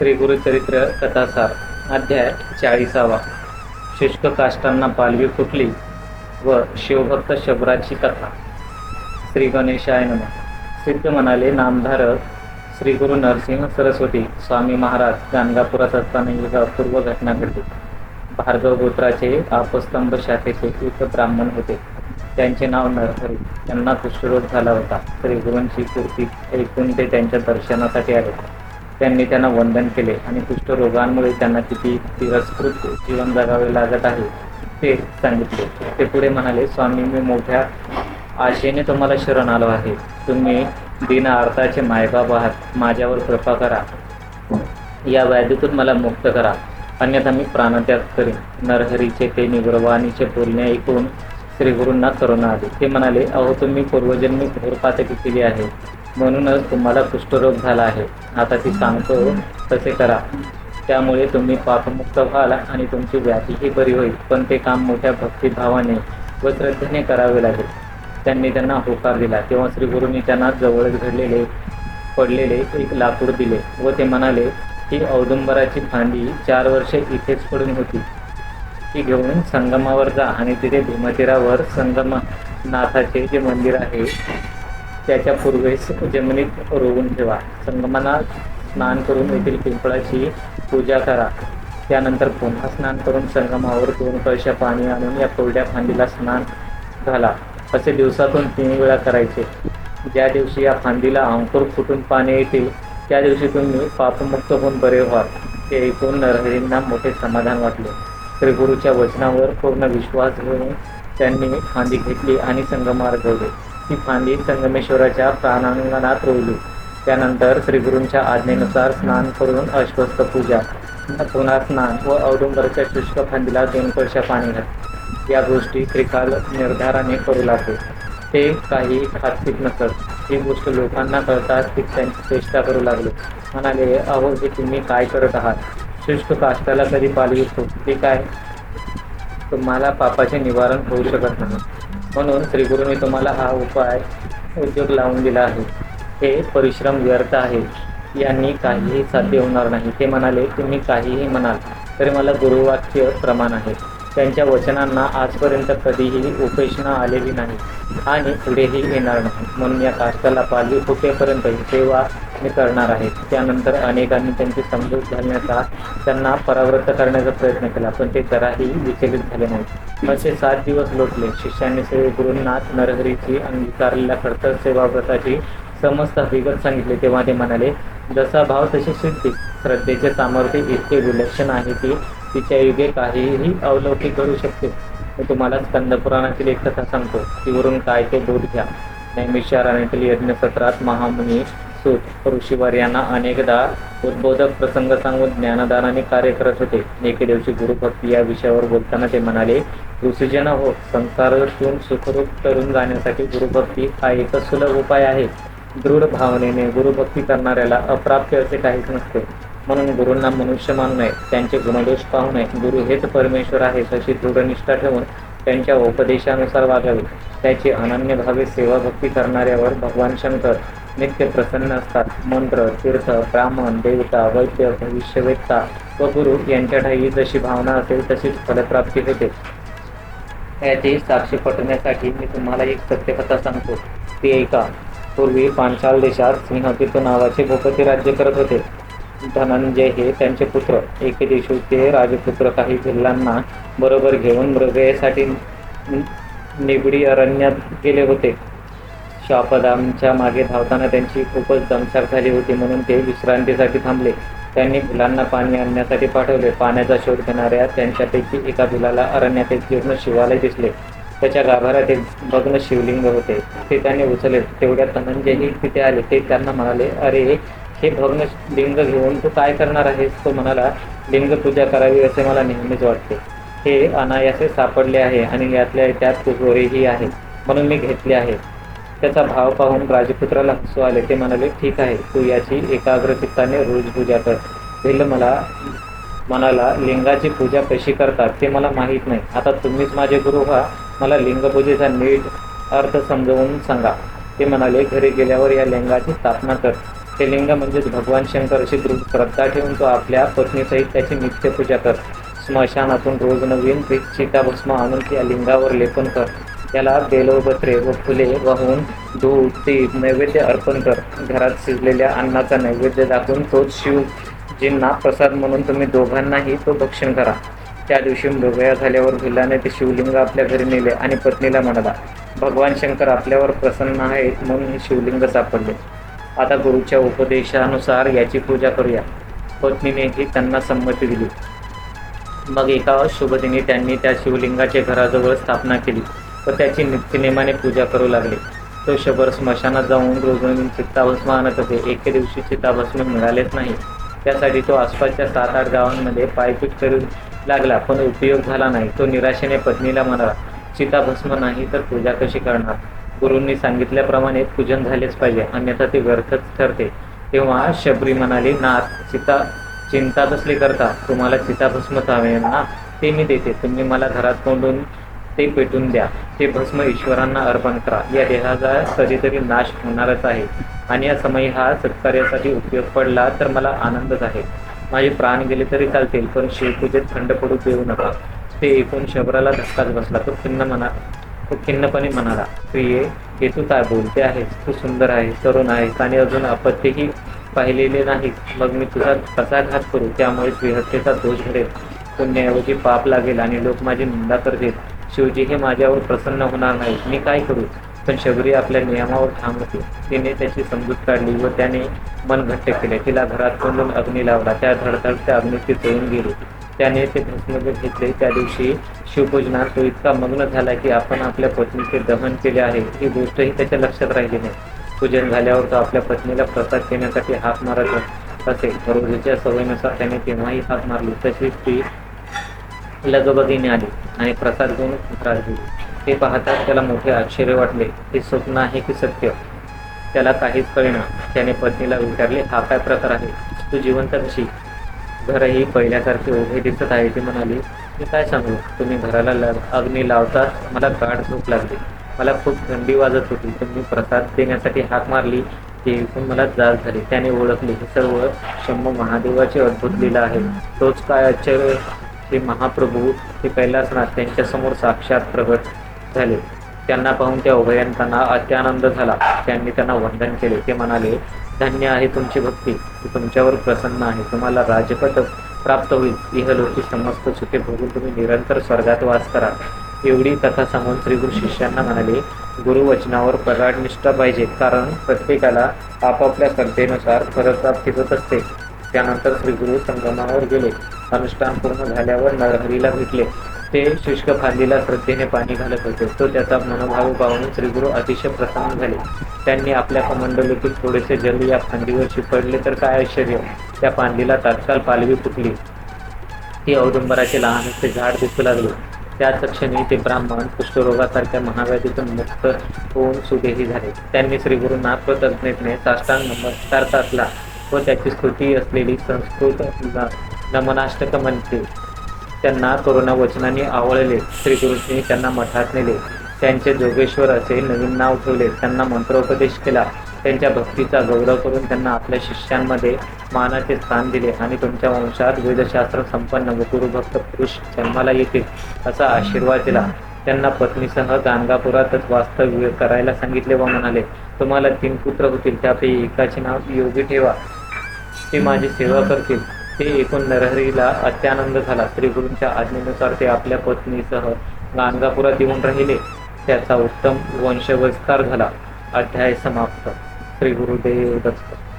श्री गुरुचरित्र कथासार अध्याय चाळीसावा. शुष्क काष्टांना पालवी फुटली व शिवभक्त शबराची कथा. श्री गणेशाय नम. सिद्ध म्हणाले नामधारक श्री गुरु नरसिंह सरस्वती स्वामी महाराज गाणगापुरात असताना एक अपूर्व घटना घडली. भार्गव गोत्राचे आपस्तंभ शाखेचे एक ब्राह्मण होते. त्यांचे नाव नरहरी. त्यांना कुष्ठरोग झाला होता. श्री गुरूंची कृती ऐकून ते त्यांच्या दर्शनासाठी आले. त्यांनी त्यांना वंदन केले आणि कुष्ठरोगांमुळे त्यांना किती तिरस्कृत जीवन जगावे लागत आहे ते सांगितले. ते पुढे म्हणाले स्वामी मी मोठ्या आशेने तुम्हाला शरण आलो आहे. तुम्ही दिन अर्थाचे मायबाप आहात. माझ्यावर कृपा करा. या व्याधीतून मला मुक्त करा. अन्यथा मी प्राणत्याग करीन. नरहरीचे ते निग्रवाणीचे बोलणे ऐकून श्री गुरूंना करुणा आली. ते म्हणाले अहो तुम्ही पूर्वजन्मी घोर पातकी केली आहे. म्हणूनच तुम्हाला कुष्ठरोग झाला आहे. आता ती सांगतो तसे करा. त्यामुळे तुम्ही पापमुक्त व्हाल आणि तुमची व्याधीही बरी होईल. पण ते काम मोठ्या भक्तिभावाने व श्रद्धेने करावे लागेल. त्यांनी त्यांना होकार दिला. तेव्हा श्री गुरूंनी त्यांना जवळच घडलेले पडलेले एक लाकूड दिले व ते म्हणाले ही औदुंबराची फांदी चार वर्षे इथेच पडून होती. ती घेऊन संगमावर जा. आणि तिथे भीमतीरावर संगमनाथाचे जे मंदिर आहे त्याच्या पूर्वेस जमिनीत रोवून ठेवा. संगमाना स्नान करून येथील पिंपळाची पूजा करा. त्यानंतर पुन्हा स्नान करून संगमावर दोन कळशा पाणी आणून या कोरड्या फांदीला स्नान घाला. असे दिवसातून तीन वेळा करायचे. ज्या दिवशी या फांदीला अंकुर फुटून पाणी येतील त्या दिवशी तुम्ही पापमुक्त होऊन बरे व्हाल. ते ऐकून नरहरींना मोठे समाधान वाटले. श्री गुरुच्या वचनावर पूर्ण विश्वास घेऊन त्यांनी फांदी घेतली आणि संगमार ठेवले ती फांदी संगमेश्वराच्या प्राणांगणात रोवली. त्यानंतर श्रीगुरूंच्या आज्ञेनुसार स्नान करून अश्वस्थ पूजा पुन्हा स्नान व औदुंबरच्या शुष्क फांदीला दोन कळशा पाणी घाल. या गोष्टी त्रिकाल निर्धाराने करू लागले. ते काही खातपीत नसत. ही गोष्ट लोकांना कळताच ती त्यांची चेष्टा करू लागले. म्हणाले अहो हे तुम्ही काय करत आहात? शुष्क काष्टाला कधी पालवी फुटली काय? तुम्हाला पापाचे निवारण होऊ शकत नाही. म्हणून श्रीगुरूंनी तुम्हाला हा उपाय उद्योग लावून दिला आहे. हे परिश्रम व्यर्थ आहे. यांनी काहीही साध्य होणार नाही. ते म्हणाले तुम्ही काहीही म्हणाल तरी मला गुरुवाक्य प्रमाण आहे. त्यांच्या वचनांना आजपर्यंत कधीही उपेक्षणा आलेली नाही आणि पुढेही येणार नाही. म्हणून या काष्टाला पाली फुटेपर्यंत ही सेवा मी करणार आहे. त्यानंतर अनेकांनी त्यांची समजूत घालण्याचा त्यांना परावृत्त करण्याचा प्रयत्न केला पण ते जराही विचलित झाले नाहीत. असे सात दिवस लोटले. शिष्यांनी श्री गुरुनाथ नरहरीची अंगीकारलेल्या कर्तव्य सेवाव्रताची समस्त हकीकत सांगितले. तेव्हा ते म्हणाले जसा भाव तशी सिद्धी. श्रद्धेचे सामर्थ्य इतके विलक्षण आहे की तिच्या युगे काहीही अवलौकिक करू शकते. मी तुम्हाला स्कंद पुराणातील एक कथा सांगतो. तीवरून काय ते बोध घ्या. नैमिषारण्यातील यज्ञ सत्रात महामुनी सूत ऋषीवर यांना अनेकदा उद्बोधक प्रसंग सांगून ज्ञानदानाने कार्य करत होते. एके दिवशी गुरुभक्ती या विषयावर बोलताना ते म्हणाले ऋषीजन हो संसारातून सुखरूप तरून जाण्यासाठी गुरुभक्ती हा एकच सुलभ उपाय आहे. दृढ भावनेने गुरुभक्ती करणाऱ्याला अप्राप्य असे काहीच नसते. म्हणून गुरूंना मनुष्य मानू नये त्यांचे गुणदोष पाहू नये. गुरु हेच परमेश्वर आहे तशी दृढनिष्ठा ठेवून त्यांच्या उपदेशानुसार वागावे. त्याची अनन्य भावे सेवा भक्ती करणाऱ्यावर भगवान शंकर नित्य प्रसन्न असतात. मंत्र तीर्थ ब्राह्मण देवता वैद्य भविष्यवेत्ता व गुरु यांच्या ठाई जशी भावना असेल तशीच फलप्राप्ती होते. याची साक्षी पटवण्यासाठी मी तुम्हाला एक सत्यकथा सांगतो. ती ऐका. पूर्वी पांचाल देशात सिंहपित नावाचे भूपती राज्य करत होते. धनंजय हे त्यांचे पुत्र. एके दिवशी ते राजपुत्र काही भिल्लांना बरोबर घेऊन मृगयेसाठी निबडी अरण्यात गेले होते. शापदामच्या मागे धावताना त्यांची खूपच दमछाक झाली होती म्हणून ते विश्रांतीसाठी थांबले. त्यांनी भिलांना पाणी आणण्यासाठी पाठवले. पाण्याचा शोध घेणाऱ्या त्यांच्यापैकी एका भिलाला अरण्यात एक जीर्ण शिवालय दिसले. त्याच्या गाभाऱ्यात एक भग्न शिवलिंग होते. ते त्यांनी उचलले. तेवढ्या धनंजयही तिथे आले. ते त्यांना म्हणाले अरे हे भग्न लिंग घेऊन तू काय करणार आहेस? तो म्हणाला लिंग पूजा करावी असे मला नेहमीच वाटते. हे अनायासे सापडले आहे आणि यातल्या त्यात कुजोरीही आहे. म्हणून मी घेतले आहे. त्याचा भाव पाहून राजपुत्राला हसू आले. ते म्हणाले ठीक आहे तू याची एकाग्र चित्ताने रोज पूजा कर. भिल्ल मला मनाला लिंगाची पूजा कशी करतात ते मला माहीत नाही. आता तुम्हीच माझे गुरु व्हा. मला लिंगपूजेचा नीट अर्थ समजवून सांगा. ते म्हणाले घरी गेल्यावर या लिंगाची स्थापना कर. तेलिंग म्हणजेच भगवान शंकर अशी दृढ श्रद्धा ठेवून तो आपल्या पत्नीसहित त्याची नित्यपूजा कर. स्मशानातून रोज नवीन चिताभस्म आणून त्या लिंगावर लेपन कर. त्याला बेलोपत्रे व फुले वाहून दूध तीप नैवेद्य अर्पण कर. घरात शिजलेल्या अन्नाचा नैवेद्य दाखवून तोच शिवजींना प्रसाद म्हणून तुम्ही दोघांनाही तो भक्षण करा. त्या दिवशी मृगया झाल्यावर भिल्लाने ते शिवलिंग आपल्या घरी नेले आणि पत्नीला म्हणाला भगवान शंकर आपल्यावर प्रसन्न आहेत म्हणून हे शिवलिंग सापडले. आता गुरुच्या उपदेशानुसार याची पूजा करूया. पत्नीनेही त्यांना संमती दिली. मग एका शुभदिनी त्यांनी त्या शिवलिंगाच्या घराजवळ स्थापना केली व त्याची नित्यनेमाने पूजा करू लागले. तो शबर स्मशानात जाऊन रोजून चित्ताभस्म आणत होते. एके दिवशी चित्ताभस्म मिळालेच नाही. त्यासाठी तो आसपासच्या सात आठ गावांमध्ये पायपीट करू लागला पण उपयोग झाला नाही. तो निराशेने पत्नीला म्हणाला चिताभस्म नाही तर पूजा कशी करणार? गुरूंनी सांगितल्याप्रमाणे पूजन झालेच पाहिजे. अन्यथा ते व्यर्थच ठरते. तेव्हा शबरी म्हणाली नाथ चिता चिंता कसली करता. तुम्हाला चिताभस्म हवे ना? ते मी देते. तुम्ही मला घरात कोंडून ते पेटून द्या. ते भस्म ईश्वरांना अर्पण करा. या देहाचा कधीतरी नाश होणारच आहे. आणि या समय हा सत्कार्यासाठी उपयोग पडला तर मला आनंदच आहे. माझे प्राण गेले तरी चालतील पण शिवपूजेत थंड पडू देऊ नका. ते एकूण शबराला धक्काच बसला. तो खिन्न म्हणा तो खिन्नपणे म्हणाला प्रिये हे तू काय बोलते आहेस तू सुंदर आहेस तरुण आहेस आणि अजून अपत्यही पाहिलेले नाहीत. मग मी तुझा कसा घात करू? त्यामुळे विहत्तेचा दोष घडेल. पुण्याऐवजी पाप लागेल आणि लोक माझी निंदा करतील. शिवजी हे माझ्यावर प्रसन्न होणार नाही मी काय करू? पण शबरी आपल्या नियमावर ठाम होती. तिने त्याची समजूत काढली व त्याने मन घट्ट केले. तिला घरात कोंडून अग्नी लावला. त्या धडधडत्या अग्नीची ती जळून गेली. त्याने ते भस्म घेतले. त्या दिवशी शिवपूजनात तो इतका मग्न झाला की आपण आपल्या पत्नीचे दहन केले आहे. ही गोष्टही त्याच्या लक्षात राहिली नाही. पूजन झाल्यावर तो आपल्या पत्नीला प्रसाद देण्यासाठी हात मारत असे. रोजच्या सवयीनुसार त्याने तेव्हाही हात मारली. तशीच ती लगबगीने आली आणि प्रसाद घेऊन त्रास दिली ते पाहताच त्याला मोठे आश्चर्य वाटले. हे स्वप्न आहे की सत्य? त्याला काहीच कळेना. त्याने पत्नीला विचारले हा काय प्रकार आहे? तू जिवंत कशी? घरही पहिल्यासारखे उभे दिसत आहे ती म्हणाली मी काय सांगू? तुम्ही घराला ल अग्नी लावताच मला गाढ झोप लागली. मला खूप थंडी वाजत होती. तुम्ही प्रसाद देण्यासाठी हाक मारली ते ऐकून मला जाग झाली. त्याने ओळखले. हे सर्व शंभू महादेवाचे अद्भुत लीला आहे. तोच काय आश्चर्य? हे महाप्रभू हे कैलासनाथ त्यांच्यासमोर साक्षात प्रगट झाले. त्यांना पाहून त्या उभयांना अत्यानंद झाला. त्यांनी त्यांना वंदन केले. ते म्हणाले धन्य आहे तुमची भक्ती ती तुमच्यावर प्रसन्न आहे. तुम्हाला राजपद प्राप्त होईल. इहलोकी समस्त सुखे भोगून तुम्ही निरंतर स्वर्गात वास करा. एवढी कथा सांगून श्रीगुरु शिष्यांना म्हणाले गुरुवचनावर प्रगाढ निष्ठा पाहिजे कारण प्रत्येकाला आपापल्या श्रद्धेनुसार फलप्राप्ती होत असते. त्यानंतर श्रीगुरु संगमावर गेले. अनुष्ठान पूर्ण झाल्यावर नरहरीला भेटले. ते शुष्क फांदीला श्रद्धेने पाणी घालत होते. तो त्याचा मनोभाव पाहून श्रीगुरु अतिशय प्रसन्न झाले. त्यांनी आपल्या कमंडलीतील थोडेसे जल या फांदीवर शिपडले तर काय आश्चर्य? त्या फांदीला तात्काळ पालवी फुटली. ती औदुंबराचे लहानसे झाड दिसू लागले. त्याच क्षणी ते ब्राह्मण कुष्ठरोगासारख्या महाव्याधीतून मुक्त होऊन सुदेही झाले. त्यांनी श्रीगुरूंना कृतज्ञतेने साष्टांग नमस्कार टाकला व त्याची स्तुती असलेली संस्कृत नमनाष्टक म्हणते त्यांना करुणा वचनाने आवळले. श्रीगुरुजींनी त्यांना मठात नेले. त्यांचे जोगेश्वर असे नवीन नाव ठेवले. त्यांना मंत्रोपदेश केला. त्यांच्या भक्तीचा गौरव करून त्यांना आपल्या शिष्यांमध्ये मानाचे स्थान दिले आणि तुमच्या वंशात वेदशास्त्र संपन्न गुरुभक्त पुरुष जन्माला येतील असा आशीर्वाद दिला. त्यांना पत्नीसह गाणगापुरातच वास्तव्य करायला सांगितले व म्हणाले तुम्हाला तीन पुत्र होतील. त्यापैकी एकाचे नाव योगी ठेवा. ते माझी सेवा करतील. ते एकूण नरहरीला अत्यानंद झाला. श्रीगुरूंच्या आज्ञेनुसार ते आपल्या पत्नीसह गाणगापुरात येऊन राहिले. त्याचा उत्तम वंशविस्तार झाला. अध्याय समाप्त. श्री गुरुदेव दत्त.